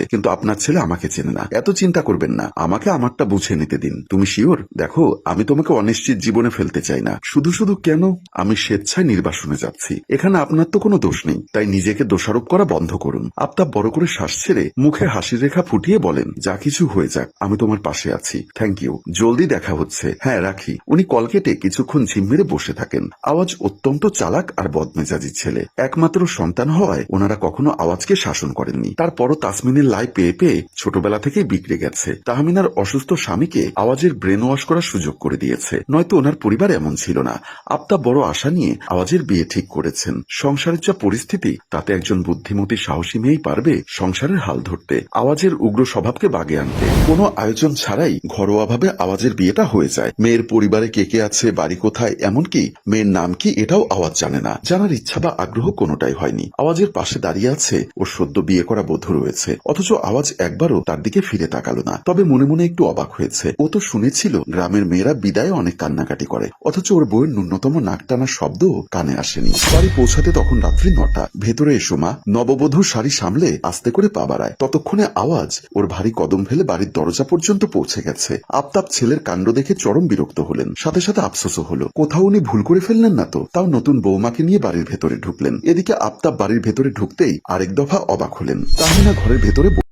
কিন্তু আপনার ছেলে আমাকে চেনে না। এত চিন্তা করবেন না। আমাকে আমারটা বুঝে নিতে দিন। তুমি শিওর দেখো, আমি তোমাকে অনিশ্চিত জীবনে ফেলতে চাই না। শুধু শুধু কেন? আমি স্বেচ্ছায় নির্বাসনে যাচ্ছি। এখানে আপনার তো কোনো দোষ নেই। তাই নিজেকে দোষারোপ করা বন্ধ করুন। আফতাব বড় করে শ্বাস ছেড়ে মুখে হাসির রেখা ফুটিয়ে বলেন, যা কিছু হয়ে যাক, আমি তোমার পাশে আছি। থ্যাংক ইউ জলদি দেখা হচ্ছে। হ্যাঁ রাখি। উনি কল কেটে কিছুক্ষণ ঝিম মেরে বসে থাকেন। আওয়াজ অত্যন্ত চালাক আর বদমেজাজি ছেলে। একমাত্র সন্তান হওয়ায় ওনারা কখনো আওয়াজকে শাসন করেননি। তারপরও তাসমিনের লাই পেয়ে পেয়ে ছোটবেলা থেকেই বিগড়ে গেছে। তাহমিনার অসুস্থ স্বামীকে আওয়াজের ব্রেন ওয়াশ করার সুযোগ করে দিয়েছে। নয়তো ওনার পরিবার এমন ছিল না। আপ্তা বড় আশা নিয়ে আওয়াজের বিয়ে ঠিক করেছেন। সংসারের যা পরিস্থিতি, তাতে একজন বুদ্ধিমতী সাহসী মেয়েই পারবে সংসারের হাল ধরতে। আওয়াজের উগ্র স্বভাবকে বাগে আনতে। কোনো আয়োজন ছাড়াই ঘরোয়াভাবে আওয়াজের বিয়েটা হয়ে যায়। মেয়ের পরিবারে কে কে আছে, বাড়ি কোথায়, এমনকি মেয়ের নাম কি এটাও আওয়াজ জানে না। জানার ইচ্ছা বা আগ্রহ কোনোটাই হয়নি। আওয়াজের পাশে দাঁড়িয়ে আছে ওর সদ্য বিয়ে করা বধূ রয়েছে। অথচ আওয়াজ একবারও তার দিকে ফিরে তাকালো না। তবে মনে মনে একটু অবাক হয়েছে। ও তো শুনেছিল গ্রামের মেয়েরা বিদায়ে অনেক কান্নাকাটি করে। অথচ ওর বউয়ের ন্যূনতম নাক টানার শব্দ কানে আসেনি। বাড়ি পৌঁছাতে তখন রাত্রি নটা। ভেতরে এসো, মা। নববধূ শাড়ি সামলে আস্তে করে পা বাড়ায়। ততক্ষণে আওয়াজ ওর ভারী কদম ফেলে বাড়ির দরজা পর্যন্ত পৌঁছে গেছে। আফতাব ছেলের কাণ্ড দেখে চরম বিরক্ত হলেন। সাথে সাথে আফসোসও হলো। কোথাও উনি ভুল করে ফেললেন না তো? তাও নতুন বৌমাকে নিয়ে বাড়ির ভেতরে ঢুকলেন। এদিকে আফতাব বাড়ির ভেতরে ঢুকতেই আরেক দফা অবাক হলেন। তাহমিনা ঘরের ভেতরে